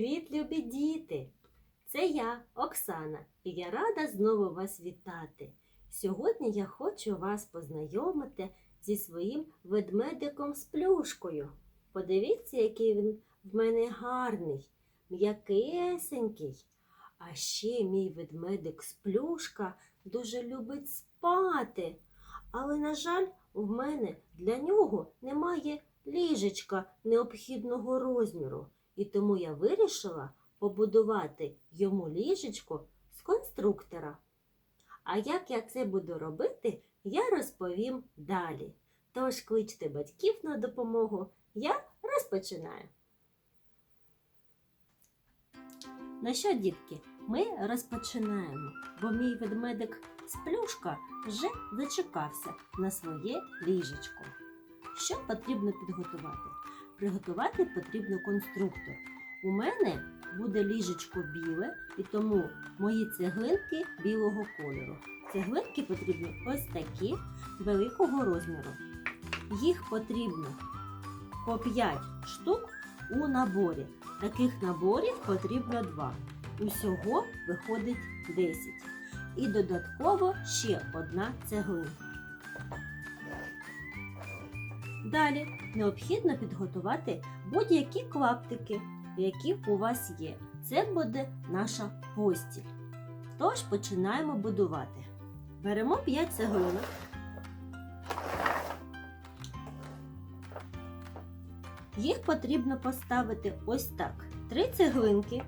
Привіт, любі діти! Це я, Оксана, і я рада знову вас вітати. Сьогодні я хочу вас познайомити зі своїм ведмедиком з плюшкою. Подивіться, який він в мене гарний, м'якесенький. А ще мій ведмедик з плюшка дуже любить спати. Але, на жаль, в мене для нього немає ліжечка необхідного розміру. І тому я вирішила побудувати йому ліжечко з конструктора. А як я це буду робити, я розповім далі. Тож кличте батьків на допомогу. Я розпочинаю. Ну що, дітки, ми розпочинаємо, бо мій ведмедик з плюшка вже зачекався на своє ліжечко. Що потрібно підготувати? Приготувати потрібно конструктор. У мене буде ліжечко біле, і тому мої цеглинки білого кольору. Цеглинки потрібні ось такі великого розміру. Їх потрібно по 5 штук у наборі. Таких наборів потрібно 2. Усього виходить 10. І додатково ще одна цеглинка. Далі необхідно підготувати будь-які клаптики, які у вас є. Це буде наша постіль. Тож починаємо будувати. Беремо 5 цеглинок. Їх потрібно поставити ось так. Три цеглинки.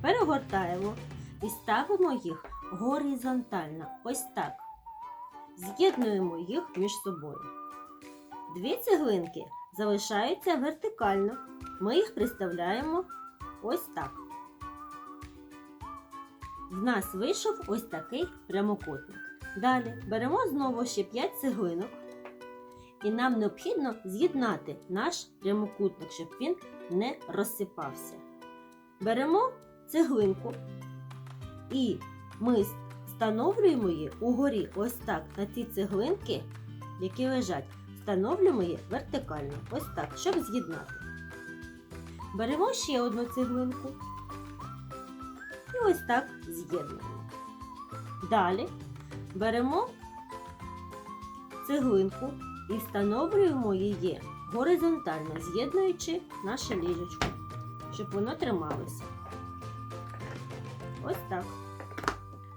Перегортаємо і ставимо їх горизонтально. Ось так. З'єднуємо їх між собою. Дві цеглинки залишаються вертикально. Ми їх приставляємо ось так. В нас вийшов ось такий прямокутник. Далі беремо знову ще 5 цеглинок. І нам необхідно з'єднати наш прямокутник, щоб він не розсипався. Беремо цеглинку і ми встановлюємо її угорі ось так на ті цеглинки, які лежать встановлюємо її вертикально, ось так, щоб з'єднати. Беремо ще одну цеглинку і ось так з'єднуємо. Далі беремо цеглинку і встановлюємо її горизонтально, з'єднуючи наше ліжечко, щоб воно трималося. Ось так.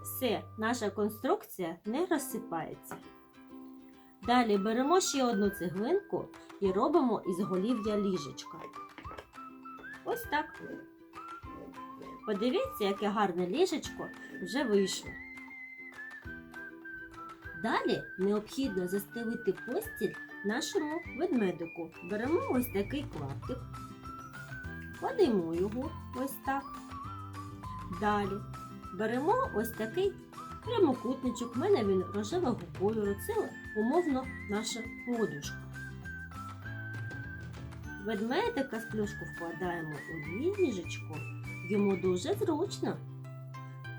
Все, наша конструкція не розсипається. Далі беремо ще одну цеглинку і робимо із голів'я ліжечка. Ось так. Подивіться, яке гарне ліжечко вже вийшло. Далі необхідно застелити постіль нашому ведмедику. Беремо ось такий клаптик, кладемо його ось так. Далі беремо ось такий прямокутничок. У мене він рожевого кольору. Це умовно наша подушка. Ведмедика з плюшку вкладаємо у ліжечко. Йому дуже зручно.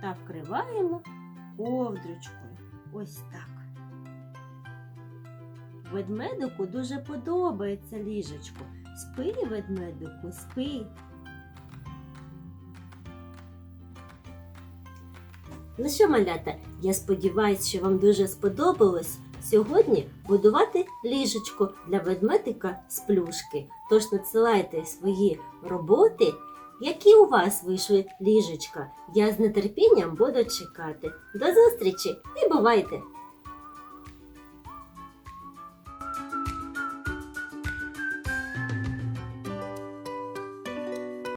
Та вкриваємо ковдрочкою. Ось так. Ведмедику дуже подобається ліжечко. Спи, ведмедику, спи. Ну що, малята, я сподіваюся, що вам дуже сподобалось сьогодні будувати ліжечко для ведмедика з плюшки. Тож надсилайте свої роботи, які у вас вийшли ліжечка. Я з нетерпінням буду чекати. До зустрічі і бувайте!